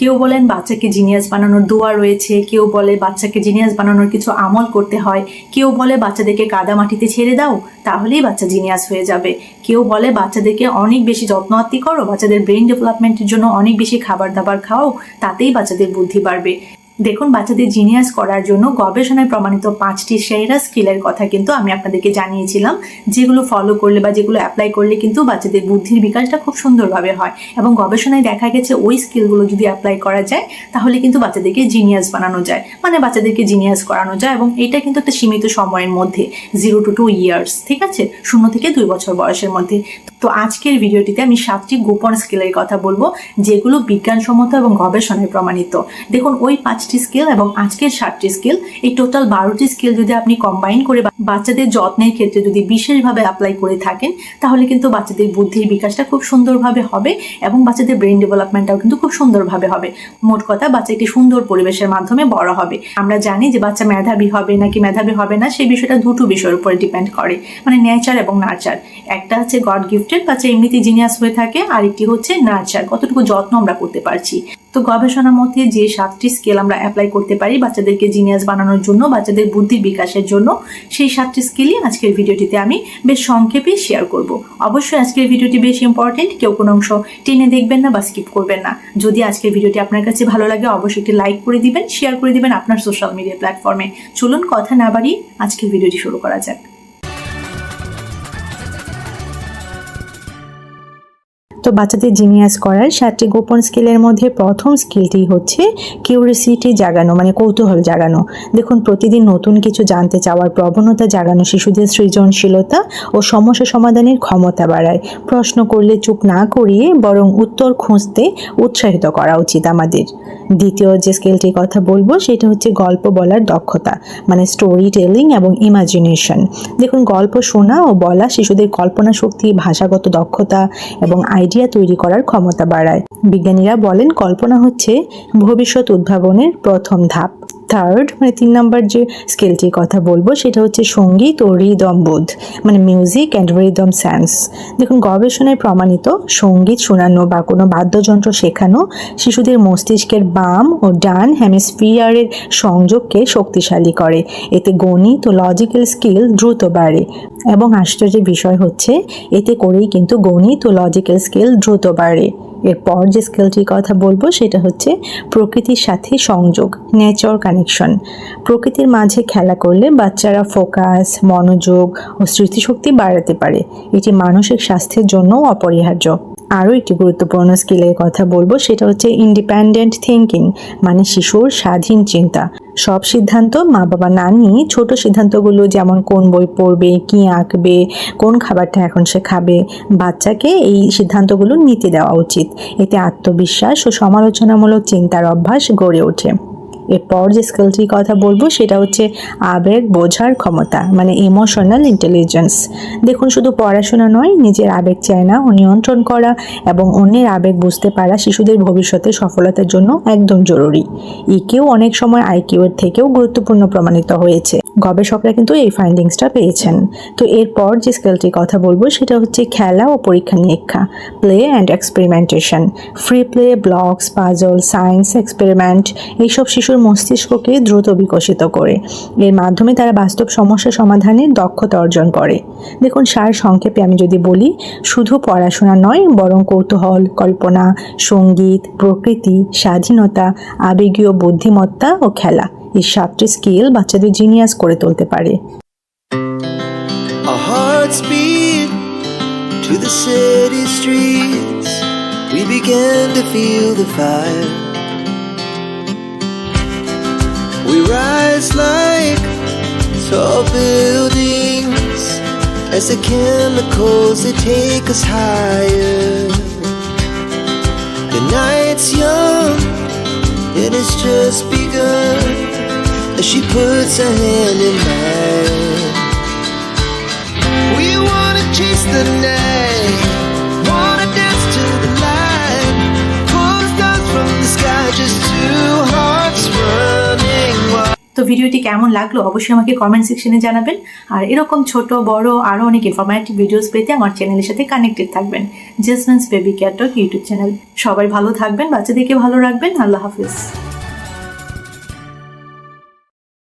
কেউ বলেন বাচ্চাকে জিনিয়াস বানানোর দোয়া রয়েছে, কেউ বলে বাচ্চাকে জিনিয়াস বানানোর কিছু আমল করতে হয়, কেউ বলে বাচ্চাদেরকে কাদা মাটিতে ছেড়ে দাও, তাহলেই বাচ্চা জিনিয়াস হয়ে যাবে। কেউ বলে বাচ্চাদেরকে অনেক বেশি যত্ন আত্মি করো, বাচ্চাদের ব্রেন ডেভেলপমেন্টের জন্য অনেক বেশি খাবার দাবার খাও, তাতেই বাচ্চাদের বুদ্ধি বাড়বে। দেখুন, বাচ্চাদের জিনিয়াস করার জন্য গবেষণায় প্রমাণিত পাঁচটি সেরা স্কিলের কথা কিন্তু আমি আপনাদেরকে জানিয়েছিলাম, যেগুলো ফলো করলে বা যেগুলো অ্যাপ্লাই করলে কিন্তু বাচ্চাদের বুদ্ধির বিকাশটা খুব সুন্দরভাবে হয়। এবং গবেষণায় দেখা গেছে ওই স্কিলগুলো যদি অ্যাপ্লাই করা যায়, তাহলে কিন্তু বাচ্চাদেরকে জিনিয়াস বানানো যায়। মানে বাচ্চাদেরকে জিনিয়াস করানো যায় এবং এটা কিন্তু একটা সীমিত সময়ের মধ্যে জিরো টু টু ইয়ার্স ঠিক আছে? শূন্য থেকে দুই বছর বয়সের মধ্যে। তো আজকের ভিডিওটিতে আমি সাতটি গোপন স্কিলের কথা বলব, যেগুলো বিজ্ঞানসম্মত এবং গবেষণায় প্রমাণিত। দেখুন, ওই পাঁচটি স্কিল এবং আজকের সাতটি স্কিল এই টোটাল বারোটি স্কিল যদি আপনি কম্বাইন করে বাচ্চাদের যত্নের ক্ষেত্রে যদি বিশেষভাবে অ্যাপ্লাই করে থাকেন, তাহলে কিন্তু বাচ্চাদের বুদ্ধির বিকাশটা খুব সুন্দরভাবে হবে এবং বাচ্চাদের ব্রেন ডেভেলপমেন্টটাও কিন্তু খুব সুন্দরভাবে হবে। মোট কথা, বাচ্চা একটি সুন্দর পরিবেশের মাধ্যমে বড় হবে। আমরা জানি যে বাচ্চা মেধাবী হবে নাকি মেধাবী হবে না, সেই বিষয়টা দুটো বিষয়ের উপরে ডিপেন্ড করে মানে নেচার এবং নার্চার একটা হচ্ছে গড গিফটেড বাচ্চা এমনিতে জিনিয়াস হয়ে থাকে আর একটি হচ্ছে নার্চার কতটুকু যত্ন আমরা করতে পারছি? তো গবেষণা মতে যে সাতটি স্কেল আমরা অ্যাপ্লাই করতে পারি বাচ্চাদেরকে জিনিয়াস বানানোর জন্য, বাচ্চাদের বুদ্ধির বিকাশের জন্য, সেই সাতটি স্কেলই আজকের ভিডিওটিতে আমি বেশ সংক্ষেপে শেয়ার করব। অবশ্যই আজকের ভিডিওটি বেশ ইম্পর্টেন্ট কেউ কোনো অংশ টেনে দেখবেন না বা স্কিপ করবেন না। যদি আজকের ভিডিওটি আপনার কাছে ভালো লাগে, অবশ্যই একটি লাইক করে দিবেন শেয়ার করে দিবেন আপনার সোশ্যাল মিডিয়া প্ল্যাটফর্মে চলুন কথা না বাড়িয়ে আজকের ভিডিওটি শুরু করা যাক। তো বাচ্চাদের জিনিয়াস করার সাতটি গোপন স্কিলের মধ্যে প্রথম স্কিলটি হচ্ছে কিউরিসিটি জাগানো মানে কৌতূহল জাগানো। দেখুন, প্রতিদিন নতুন কিছু জানতে চাওয়ার প্রবণতা জাগানো শিশুদের সৃজনশীলতা ও সমস্যা সমাধানের ক্ষমতা বাড়ায়। প্রশ্ন করলে চুপ না করিয়ে বরং উত্তর খুঁজতে উৎসাহিত করা উচিত আমাদের। দ্বিতীয় যে স্কিলটির কথা বলব, সেটা হচ্ছে গল্প বলার দক্ষতা মানে স্টোরি টেলিং এবং ইমাজিনেশন দেখুন, গল্প শোনা ও বলা শিশুদের কল্পনা শক্তি, ভাষাগত দক্ষতা এবং আইডিয়া তৈরি করার ক্ষমতা বাড়ায়। বিজ্ঞানীরা বলেন কল্পনা হচ্ছে ভবিষ্যৎ উদ্ভাবনের প্রথম ধাপ। থার্ড মানে তিন নম্বর যে স্কিলটির কথা বলব, সেটা হচ্ছে সংগীত ও রিদম বোধ মানে মিউজিক অ্যান্ড রিদম সেন্স দেখুন, গবেষণায় প্রমাণিত সংগীত শোনানো বা কোনো বাদ্যযন্ত্র শেখানো শিশুদের মস্তিষ্কের বাম ও ডান হেমিস্ফিয়ারের সংযোগকে শক্তিশালী করে। এতে গণিত ও লজিক্যাল স্কিল দ্রুত বাড়ে। এবং আশ্চর্যের বিষয় হচ্ছে, এতে করেই কিন্তু গণিত ও লজিক্যাল স্কিল দ্রুত বাড়ে। এরপর যে স্কিলটির কথা বলব, সেটা হচ্ছে প্রকৃতির সাথে সংযোগ নেচার কানেকশন প্রকৃতির মাঝে খেলা করলে বাচ্চারা ফোকাস মনোযোগ ও স্মৃতিশক্তি বাড়াতে পারে। এটি মানসিক স্বাস্থ্যের জন্য অপরিহার্য। আরও একটি গুরুত্বপূর্ণ স্কিলের কথা বলব, সেটা হচ্ছে ইন্ডিপেন্ডেন্ট থিঙ্কিং মানে শিশুর স্বাধীন চিন্তা। সব সিদ্ধান্ত মা বাবা না নিয়ে ছোট সিদ্ধান্তগুলো যেমন কোন বই পড়বে, কি আঁকবে, কোন খাবারটা এখন সে খাবে, বাচ্চাকে এই সিদ্ধান্তগুলো নিতে দেওয়া উচিত। এতে আত্মবিশ্বাস ও সমালোচনামূলক চিন্তার অভ্যাস গড়ে ওঠে। এরপর যে স্কিলটির কথা বলব, সেটা হচ্ছে আবেগ বোঝার ক্ষমতা মানে ইমোশনাল ইন্টেলিজেন্স দেখুন, শুধু পড়াশোনা নয়, নিজের আবেগ চায়না ও নিয়ন্ত্রণ করা এবং অন্যের আবেগ বুঝতে পারা শিশুদের ভবিষ্যতে সফলতার জন্য একদম জরুরি। ইকেও অনেক সময় আইকিউ এর থেকেও গুরুত্বপূর্ণ প্রমাণিত হয়েছে। গবেষকরা কিন্তু এই ফাইন্ডিংসটা পেয়েছেন। তো এরপর যে স্কিলটির কথা বলব, সেটা হচ্ছে খেলা ও পরীক্ষা নিরীক্ষা play and experimentation free play blocks puzzle science experiment এইসব শিশুর মস্তিষ্ককে দ্রুত বিকশিত করে। এর মাধ্যমে তারা বাস্তব সমস্যা সমাধানে দক্ষতা অর্জন করে। দেখুন, সার সংক্ষেপে আমি যদি বলি, শুধু পড়াশোনা নয়, বরং কৌতূহল, কল্পনা, সংগীত, প্রকৃতি, স্বাধীনতা, আবেগীয় বুদ্ধিমত্তা ও খেলা। এই সাতটি স্কিল বাচ্চাদের জিনিয়াস করে তুলতে পারে Our hearts beat to the city streets. We began to feel the fire. We rise like tall buildings as the chemicals they take us higher. The night's young and it's just begun as she puts her hand in mine. We wanna chase the night, wanna dance to the light. Pull stars from the sky, just two hearts running wild. তো ভিডিওটি কেমন লাগল অবশ্যই আমাকে comment সেকশনে জানাবেন আর এরকম ছোট বড় আরও অনেক ইনফরমেটিভ ভিডিওস পেতে আমার চ্যানেলের সাথে কানেক্টেড থাকবেন Jasmine's baby care YouTube channel সবাই ভালো থাকবেন বাচ্চাদেরকে ভালো রাখবেন আল্লাহ হাফিজ